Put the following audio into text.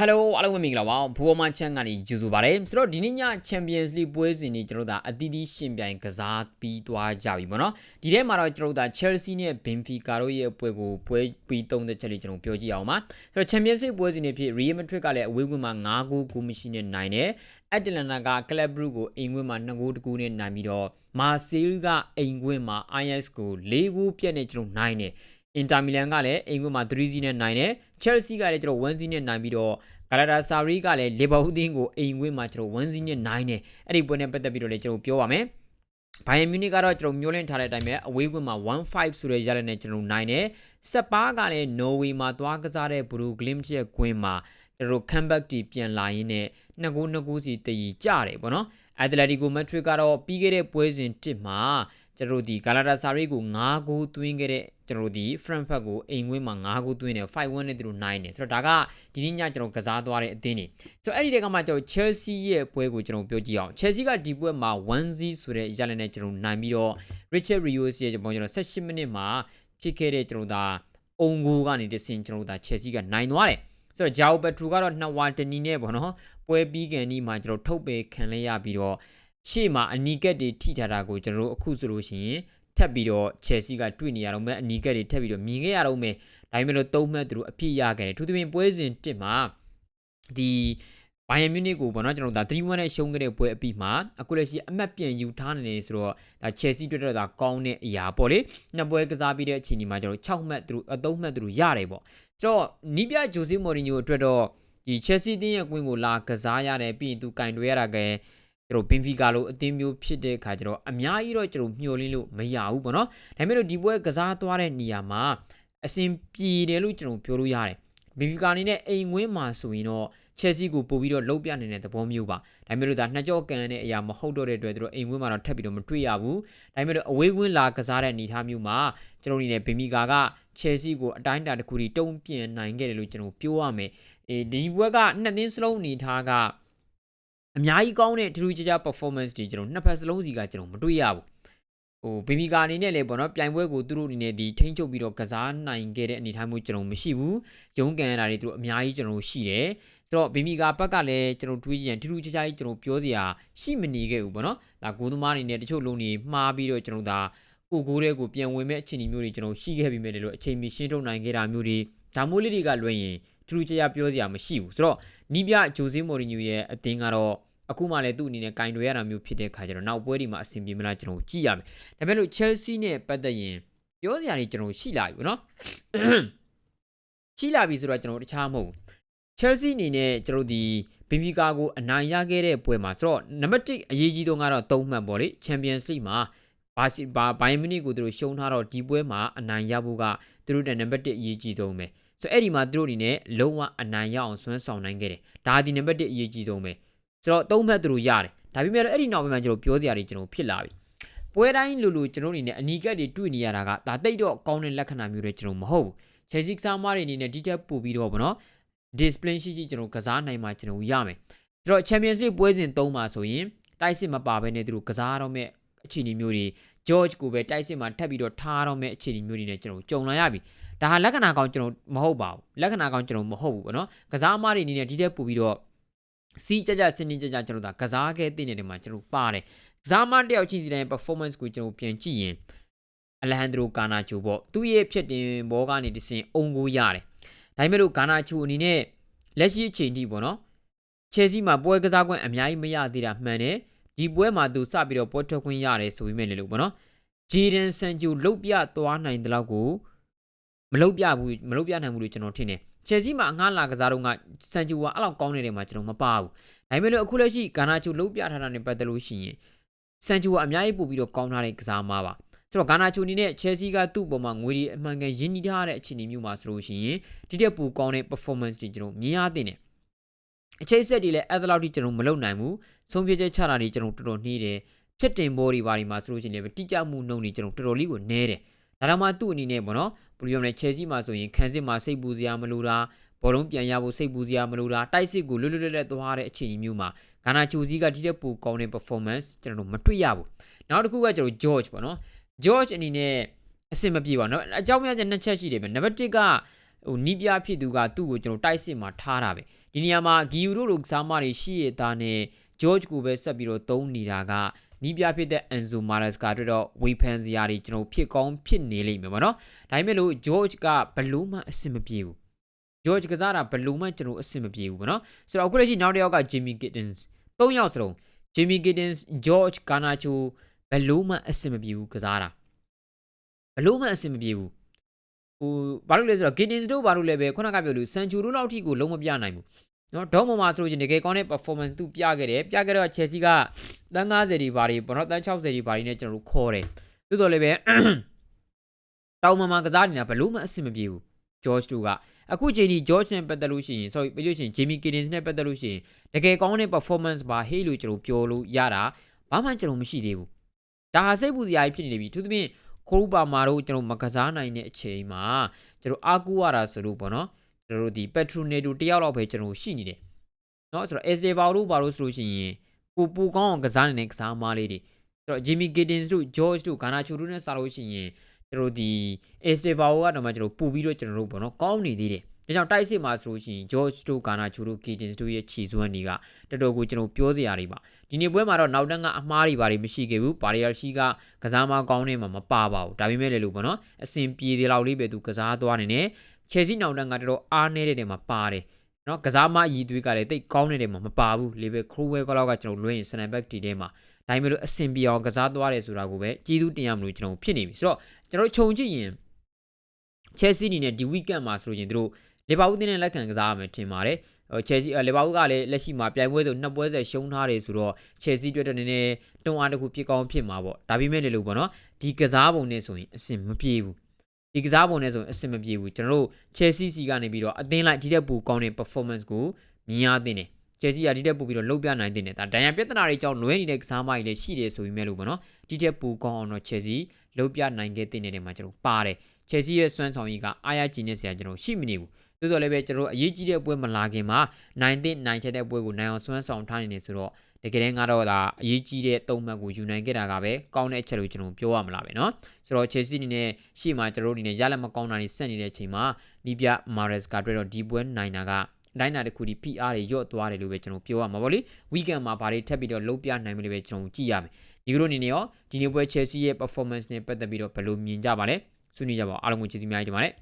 Hello အားလုံးပဲမင်္ဂလာပါဘူဝမချန်ကနေကြိုဆိုပါရစေဆိုတော့ဒီနေ့ည Champions League ပွဲစဉ်တွေကျွန်တော်တို့ဒါအသီးသီးရှင်ပြိုင်ကစားပြီးသွားကြပြီပေါ့နော်ဒီထဲမှာတော့ကျွန်တော်တို့ဒါ Chelsea နဲ့ Benfica တို့ရဲ့ပွဲကိုပွဲပြီးသုံးတဲ့ချက်လေးကျွန်တော်ပြောကြည့်အောင်ပါဆိုတော့ Champions League ပွဲစဉ်တွေဖြစ် Real Madrid ကလည်းအဝေးကွင်းမှာ9ဂိုးကူမရှိနဲ့နိုင်တယ် Atalanta က Club Brugge ကိုအိမ်ကွင်းမှာ2ဂိုးတကူနဲ့နိုင်ပြီးတော့ Marseille ကအိမ်ကွင်းမှာ Ajax ကို4ဂိုးပြတ်နဲ့ကျွန်တော်နိုင်တယ် အင်တာမီလန်ကလည်းအိမ်ကွင်းမှာ3-0နဲ့နိုင်တယ် Chelsea ကလည်းကျွန်တော်1-0နဲ့နိုင်ပြီးတော့ဂလာတာဆာရီကလည်းလီဗာပူးတင်းကိုအိမ်ကွင်းမှာကျွန်တော်1-0နဲ့နိုင်တယ်အဲ့ဒီပွဲနဲ့ပတ်သက်ပြီးတော့လည်းကျွန်တော်ပြောပါမယ်ဘိုင်ယန်မြူနစ်ကတော့ကျွန်တော်မျိုးလင့်ထားတဲ့အတိုင်းပဲအဝေးကွင်းမှာ1-5ဆိုတဲ့ရလနဲ့ကျွန်တော်နိုင်တယ်စပါးကလည်းနော်ဝေမှာသွားကစားတဲ့ဘရူဂလင်းရဲ့ကွင်းမှာကျွန်တော် comeback တီပြန်လာရင်းနဲ့နှစ်ဂိုးနှစ်ဂိုးစီတည်ကြတယ်ပေါ့နော်အက်တလက်တီကိုမက်ထရစ်ကတော့ပြီးခဲ့တဲ့ပွဲစဉ်တစ်မှာ ကျွန်တော်ဒီဂါလာတာဆာရီကို9ဂိုးသွင်းခဲ့တဲ့ကျွန်တော်ဒီ Frankfurt ကိုအိမ်ဝင်းမှာ9ဂိုးသွင်းတယ်5-1နဲ့သူတို့နိုင်တယ်ဆိုတော့ဒါကဒီနေ့ညကျွန်တော်ကစားသွားတဲ့အသင်းတွေဆိုတော့အဲ့ဒီတက်ကမှကျွန်တော် Chelsea ရဲ့ပွဲကိုကျွန်တော်ပြောကြည့်အောင် Chelsea ကဒီပွဲမှာ1-0ဆိုတဲ့ရလနဲ့ကျွန်တော်နိုင်ပြီးတော့ Richard Rios ရဲ့ကျွန်တော်18မိနစ်မှာဖြစ်ခဲ့တဲ့ကျွန်တော်ဒါအုံဂိုးကနေတဆင်ကျွန်တော်ဒါ Chelsea ကနိုင်သွားတယ်ဆိုတော့ဂျာအိုဘက်ထရူကတော့နှစ်ဝါတနီနဲ့ပေါ့နော်ပွဲပြီးကန်ဒီမှာကျွန်တော်ထုတ်ပယ်ခံလဲရပြီးတော့ ရှေ့မှာအနီကက်တွေထိထားတာကိုကျွန်တော်တို့အခုဆိုလို့ရှိရင်ထပ်ပြီးတော့ Chelsea ကတွေ့နေရတော့မဲ့အနီကက်တွေထပ်ပြီးတော့မြင်ခဲ့ရတော့မဲ့ဒါပေမဲ့လို့သုံးမှတ်သူတို့အပြည့်ရခဲ့တယ်သူသဖြင့်ပွဲစဉ်တစ်မှာဒီဘိုင်ယန်မြူနစ်ကိုပေါ့နော်ကျွန်တော်တို့ဒါ3-1နဲ့ရှုံးခဲ့တဲ့ပွဲအပြီးမှာအခုလက်ရှိအမှတ်ပြန်ယူထားနေတယ်ဆိုတော့ဒါ Chelsea တွေ့တော့ဒါကောင်းတဲ့အရာပေါ့လေနှစ်ပွဲကစားပြီးတဲ့အချိန်ဒီမှာကျွန်တော်6မှတ်သူတို့အသုံးမှတ်သူတို့ရတယ်ပေါ့ဆိုတော့နီးပြဂျိုစီမော်ရီညိုအတွက်တော့ဒီ Chelsea တင်းရဲ့ကွင်းကိုလာကစားရတယ်ပြီးရင်သူကင်တွေရတာကဲ ကျွန်တော်ဘင်ဖီကာလိုအသင်းမျိုးဖြစ်တဲ့အခါကျတော့အများကြီးတော့ကျွန်တော်မျှော်လင့်လို့မရဘူးပေါ့နော်ဒါပေမဲ့လို့ဒီပွဲကစားသွားတဲ့နေရာမှာအဆင်ပြေတယ်လို့ကျွန်တော်ပြောလို့ရတယ်ဘင်ဖီကာအနေနဲ့အိမ်ဝင်းမှာဆိုရင်တော့ချက်စီကိုပို့ပြီးတော့လှုပ်ပြနေတဲ့သဘောမျိုးပါဒါပေမဲ့လို့ဒါနှစ်ကြော့ကန်တဲ့အရာမဟုတ်တော့တဲ့အတွက်သူတို့အိမ်ဝင်းမှာတော့ထပ်ပြီးတော့မတွေ့ရဘူးဒါပေမဲ့လို့အဝေးဝင်းလာကစားတဲ့အနေအထားမျိုးမှာကျွန်တော်အနေနဲ့ဘင်ဖီကာကချက်စီကိုအတိုင်းအတာတစ်ခုထိတုံ့ပြန်နိုင်ခဲ့တယ်လို့ကျွန်တော်ပြောရမယ်အေးဒီဘွက်ကနှစ်သင်းစလုံးအနေထားက အများကြီးကောင်းတဲ့ထူးထူးခြားခြား performance တွေကျွန်တော်နှစ်ဖက်စလုံးစီကကျွန်တော်မတွေ့ရဘူးဟိုဘေဘီကာအနေနဲ့လည်းပေါ့နော်ပြိုင်ပွဲကိုသူတို့အနေနဲ့ဒီထိန်းချုပ်ပြီးတော့ကစားနိုင်ခဲ့တဲ့အနေအထားမျိုးကျွန်တော်မရှိဘူးရုံးကန်ရတာတွေသူတို့အများကြီးကျွန်တော်ရှိတယ်ဆိုတော့ဘေဘီကာဘက်ကလည်းကျွန်တော်တွေးကြည့်ရင်ထူးထူးခြားခြားကြီးကျွန်တော်ပြောစရာရှိမနေခဲ့ဘူးပေါ့နော်ဒါကိုသမားအနေနဲ့တချို့လုံးတွေမှားပြီးတော့ကျွန်တော်ဒါကိုကိုတဲ့ကိုပြန်ဝင်မဲ့အခြေအနေမျိုးတွေကျွန်တော်ရှိခဲ့ပြီးမြဲလို့အချိန်မီရှင်းထုတ်နိုင်ခဲ့တာမျိုးတွေဒါမျိုးလေးတွေကလွှဲရင်ထူးထူးခြားခြားပြောစရာမရှိဘူးဆိုတော့နီးပြဂျိုဇေးမော်ရီညိုရဲ့အသင်းကတော့ အခုမှလည်းသူ့အနေနဲ့ကင်တွေရတာမျိုးဖြစ်တဲ့ခါကျတော့နောက်ပွဲဒီမှာအဆင်ပြေမလားကျွန်တော်ကြည့်ရမယ်ဒါပေမဲ့လို့ Chelsea နဲ့ပတ်သက်ရင်ပြောစရာတွေကျွန်တော်ရှိလာပြီဗောနော်ရှိလာပြီဆိုတော့ကျွန်တော်တခြားမဟုတ်ဘူး Chelsea အနေနဲ့ကျွန်တော်ဒီဘင်ဖီကာကိုအနိုင်ရခဲ့တဲ့ပွဲမှာဆိုတော့နံပါတ်1အရေးကြီးဆုံးကတော့၃မှတ်ပေါ့လေ Champions League မှာဘာစီဘာဘိုင်မနီကိုသူတို့ရှုံးထားတော့ဒီပွဲမှာအနိုင်ရဖို့ကသူတို့တဲ့နံပါတ်1အရေးကြီးဆုံးပဲဆိုတော့အဲ့ဒီမှာသူတို့အနေနဲ့လုံးဝအနိုင်ရအောင်ဆွမ်းဆောင်နိုင်ခဲ့တယ်ဒါဒီနံပါတ်1အရေးကြီးဆုံးပဲ ဆိုတော့သုံးဖက်သူတို့ရတယ်ဒါပေမဲ့အဲ့ဒီနောက်ပိုင်းမှာကျွန်တော်ပြောစရာတွေကျွန်တော်ဖြစ်လာပြီပွဲတိုင်းလူလူကျွန်တော်အနေနဲ့အနီးကပ်တွေတွေ့နေရတာကဒါတိတ်တော့ကောင်းတဲ့လက္ခဏာမျိုးတွေကျွန်တော်မဟုတ်ဘူး Chelsea ကစားမတွေအနေနဲ့ဒီတက်ပို့ပြီးတော့ဗောနော် discipline ရှိရှိကျွန်တော်ကစားနိုင်မှာကျွန်တော်ရမယ်ဆိုတော့ Champions League ပွဲစဉ်3မှာဆိုရင်တိုက်စစ်မပါဘဲနဲ့သူတို့ကစားတော့မဲ့အခြေအနေမျိုးတွေ George ကိုပဲတိုက်စစ်မှာထပ်ပြီးတော့ထားတော့မဲ့အခြေအနေမျိုးတွေနဲ့ကျွန်တော်ကြုံလာရပြီဒါဟာလက္ခဏာကောင်းကျွန်တော်မဟုတ်ပါဘူးလက္ခဏာကောင်းကျွန်တော်မဟုတ်ဘူးဗောနော်ကစားမတွေအနေနဲ့ဒီတက်ပို့ပြီးတော့ စီးကြကြစင်းနေကြကြကျွန်တော်ဒါကစားခဲ့တဲ့နေတယ်မှာကျွန်တော်ပါတယ်ကစားမတယောက်ချင်းစီတိုင်း performance ကိုကျွန်တော်ပြန်ကြည့်ရင်အလက်ဟန်ဒရိုကာနာချိုပေါ့သူ့ရဲ့ဖြစ်တင်ဘောကနေတဆင်အုံကိုရတယ်ဒါပေမဲ့လို့ဂါနာချိုအနေနဲ့လက်ရှိအချိန်ထိပေါ့နော်ချယ်ဆီမှာပွဲကစားခွင့်အများကြီးမရသေးတာမှန်တယ်ဒီပွဲမှာသူစပြီးတော့ပွဲထွက်ခွင့်ရတယ်ဆိုပေမဲ့လည်းလို့ပေါ့နော်ဂျီဒန်ဆန်ဂျိုလုတ်ပြသွားနိုင်တဲ့လောက်ကိုမလုတ်ပြဘူးမလုတ်ပြနိုင်ဘူးလို့ကျွန်တော်ထင်တယ် ချယ်ဆီမှာအငှားလာကစားတော့ကစန်ဂျူကအဲ့လောက်ကောင်းနေတယ်မှာကျွန်တော်မပါဘူးဒါပေမဲ့လို့အခုလက်ရှိဂါနာချူလုံးပြထားတာနဲ့ပတ်သက်လို့ရှိရင်စန်ဂျူကအများကြီးပို့ပြီးတော့ကောင်းထားတဲ့ကစားမှာပါဆိုတော့ဂါနာချူအနေနဲ့ချယ်ဆီကသူ့ပေါ်မှာငွေတွေအမှန်ကန်ရင်းနှီးထားတဲ့အခြေအနေမျိုးမှာဆိုလို့ရှိရင်ဒီတက်ပူကောင်းတဲ့ performance တွေကျွန်တော်မြင်ရတဲ့တယ်အချိတ်ဆက်တွေလည်းအဲ့ဒါလောက်ထိကျွန်တော်မလုပ်နိုင်ဘူးဆုံးဖြတ်ချက်ချတာတွေကျွန်တော်တော်တော်နှီးတယ်ဖြစ်တင်ဘောတွေဘာတွေမှာဆိုလို့ရှိရင်လည်းတိကျမှုနှုံတွေကျွန်တော်တော်တော်လေးကိုနည်းတယ် ဒါတော့မှသူ့အနေနဲ့ပေါ့နော်ဘယ်လိုပြောမလဲချယ်ဆီမှာဆိုရင်ခန်းစစ်မှာစိတ်ပူစရာမလိုတာဘောလုံးပြန်ရဖို့စိတ်ပူစရာမလိုတာတိုက်စစ်ကိုလွတ်လွတ်လပ်လပ်သွားတဲ့အခြေအနေမျိုးမှာဂါနာချိုစီကဒီတဲ့ပူကောင်းတဲ့ performance ကျွန်တော်တို့မတွေ့ရဘူးနောက်တစ်ခုကကျွန်တော် George ပေါ့နော် George အနေနဲ့အဆင်မပြေပါနော်အကြောင်းများချက်နှစ်ချက်ရှိတယ်ပဲနံပါတ်1ကဟိုနီးပြဖြစ်သူကသူ့ကိုကျွန်တော်တိုက်စစ်မှာထားတာပဲဒီနေရာမှာဂီယူတို့လိုကစားမတွေရှိရတာနဲ့ George ကိုပဲဆက်ပြီးတော့သုံးနေတာက နီးပြဖြစ်တဲ့ Enzo Mares ကအတွက်တော့ weapon စရာတွေကျွန်တော်ဖြစ်ကောင်းဖြစ်နေလိမ့်မယ်ပေါ့နော်ဒါပေမဲ့လို့ George ကဘလို့မှအဆင်မပြေဘူး George ကစားတာဘလို့မှကျွန်တော်အဆင်မပြေဘူးပေါ့နော်ဆိုတော့အခုလက်ရှိနောက်တစ်ယောက်က Jimmy Giddens ၃ယောက်စလုံး Jimmy Giddens George Garnacho ဘလို့မှအဆင်မပြေဘူးကစားတာဘလို့မှအဆင်မပြေဘူးဟိုဘာလို့လဲဆိုတော့ Giddens တို့ဘာလို့လဲပဲခုနကပြောလို့ Sancho တို့လောက်ထိကိုလုံးမပြနိုင်ဘူး နော်ဒေါမမှာဆိုလို့ချင်းတကယ်ကောင်းတဲ့ performance သူပြခဲ့တယ်ပြခဲ့တော့ Chelsea ကတန်း90ဒီဘာတွေဘောနော်တန်း60ဒီဘာတွေနဲ့ကျွန်တော်တို့ခေါ်တယ်သို့တော်လည်းပဲတောင်မမှာကစားနေတာဘလို့မှအဆင်မပြေဘူး George တို့ကအခုချိန်ဒီ George နဲ့ပတ်သက်လို့ရှိရင် sorry ပြောလို့ရှိရင် Jamie Giddens နဲ့ပတ်သက်လို့ရှိရင်တကယ်ကောင်းတဲ့ performance ပါဟေးလို့ကျွန်တော်ပြောလို့ရတာဘာမှကျွန်တော်မရှိသေးဘူးဒါဟာစိတ်ပူစရာကြီးဖြစ်နေပြီသူသဖြင့်ခိုးရူပါမာတို့ကျွန်တော်မကစားနိုင်တဲ့အချိန်မှာကျွန်တော်အာကူရတာဆိုလို့ပေါ့နော် ကျွန်တော်တို့ဒီ Petronedo တယောက်လောက်ပဲကျွန်တော်ရှိနေတယ်เนาะဆိုတော့ Estevao တို့ဘာလို့ဆိုလို့ရှိရင်ကိုပူကောင်းအောင်ကစားနေတဲ့ကစားမားလေးတွေဆိုတော့ Jimmy Giddens တို့ George တို့ Garnacho တို့နဲ့စားလို့ရှိရင်ကျွန်တော်ဒီ Estevao ကတော့မှကျွန်တော်ပူပြီးတော့ကျွန်တော်တို့ပေါ့နော်ကောင်းနေသေးတယ်ဒါကြောင့်တိုက်စစ်မှာဆိုလို့ရှိရင် George တို့ Garnacho တို့ Giddens တို့ရဲ့ခြေစွမ်းတွေကတော်တော်ကိုကျွန်တော်ပြောစရာတွေပါဒီနေ့ပွဲမှာတော့နောက်တန်းကအမှားတွေဘာတွေမရှိခဲ့ဘူးဘာရီယာရှိကကစားမကောင်းနေမှာမပါပါဘူးဒါပေမဲ့လည်းလို့ပေါ့နော်အစင်ပြေသေးလောက်လေးပဲသူကစားသွားနေတယ် ချယ်ဆီနောက်တန်းကတော်တော်အားနေတဲ့နေရာမှာပါတယ်နော်ကစားမအည်သွေးကလည်းတိတ်ကောင်းနေတဲ့နေရာမှာမပါဘူးလေပဲခရိုဝဲကလောက်ကကျွန်တော်လွှဲရင်စနန်ဘက်တီထဲမှာဒါပေမဲ့လို့အစင်ပြေအောင်ကစားသွားတယ်ဆိုတာကိုပဲကြီးသူတင်ရမလို့ကျွန်တော်ဖြစ်နေပြီဆိုတော့ကျွန်တော်ခြုံကြည့်ရင်ချယ်ဆီအနေနဲ့ဒီ weekend မှာဆိုရင်တို့လီဗာပူးတင်းနဲ့လက်ခံကစားရမယ်ထင်ပါတယ်ဟိုချယ်ဆီလီဗာပူးကလည်းလက်ရှိမှာပြိုင်ပွဲဆိုနှစ်ပွဲဆက်ရှုံးထားတယ်ဆိုတော့ချယ်ဆီအတွက်တော့နည်းနည်းတွန်းအားတစ်ခုဖြစ်ကောင်းဖြစ်မှာပေါ့ဒါပေမဲ့လည်းလို့ပေါ့နော်ဒီကစားပုံနဲ့ဆိုရင်အဆင်မပြေဘူး ဒီကစားပုံနဲ့ဆိုရင်အဆင်မပြေဘူးကျွန်တော်တို့ချယ်ဆီစီကနေပြီးတော့အသင်းလိုက်ဒီတက်ပူကောင်းတဲ့ performance ကိုမြင်ရသင့်တယ်ချယ်ဆီကဒီတက်ပူပြီးတော့လှုပ်ပြနိုင်တဲ့တယ်ဒါဒဏ်ရာပြဿနာတွေကြောင့်လွဲနေတဲ့ကစားမကြီးလည်းရှိတယ်ဆိုပြီးမဲ့လို့ပေါ့နော်ဒီတက်ပူကောင်းအောင်တော့ချယ်ဆီလှုပ်ပြနိုင်ခဲ့တဲ့နေတယ်မှာကျွန်တော်ပါတယ်ချယ်ဆီရဲ့စွမ်းဆောင်ရည်ကအားရကြည်နေစရာကျွန်တော်ရှိမနေဘူးသို့တော်လည်းပဲကျွန်တော်အရေးကြီးတဲ့ပွဲမလာခင်မှာနိုင်တဲ့နိုင်ထက်တဲ့ပွဲကိုနိုင်အောင်စွမ်းဆောင်ထားနေနေဆိုတော့ တကယ်တမ်းကတော့ဒါအရေးကြီးတဲ့သုံးမှတ်ကိုယူနိုင်ခဲ့တာကပဲကောင်းတဲ့အချက်လို့ကျွန်တော်ပြောရမလားပဲเนาะဆိုတော့ Chelsea အနေနဲ့ရှေ့မှာကျွန်တော်အနေနဲ့ရလက်မကောင်းတာတွေဆက်နေတဲ့အချိန်မှာနီးပြ Mares ကတွေ့တော့ဒီပွဲနိုင်တာကတိုင်းနာတစ်ခုဒီ PR တွေရော့သွားတယ်လို့ပဲကျွန်တော်ပြောရမှာပေါ့လေ weekend မှာဘာတွေထပ်ပြီးတော့လုံးပြနိုင်မလို့ပဲကျွန်တော်ကြည့်ရမယ်ဒီကလိုအနေနဲ့ရောဒီနေ့ပွဲ Chelsea ရဲ့ performance နဲ့ပတ်သက်ပြီးတော့ဘယ်လိုမြင်ကြပါလဲဆွေးနွေးကြပါအောင်အားလုံးကိုကျေးဇူးများကြီးတင်ပါတယ်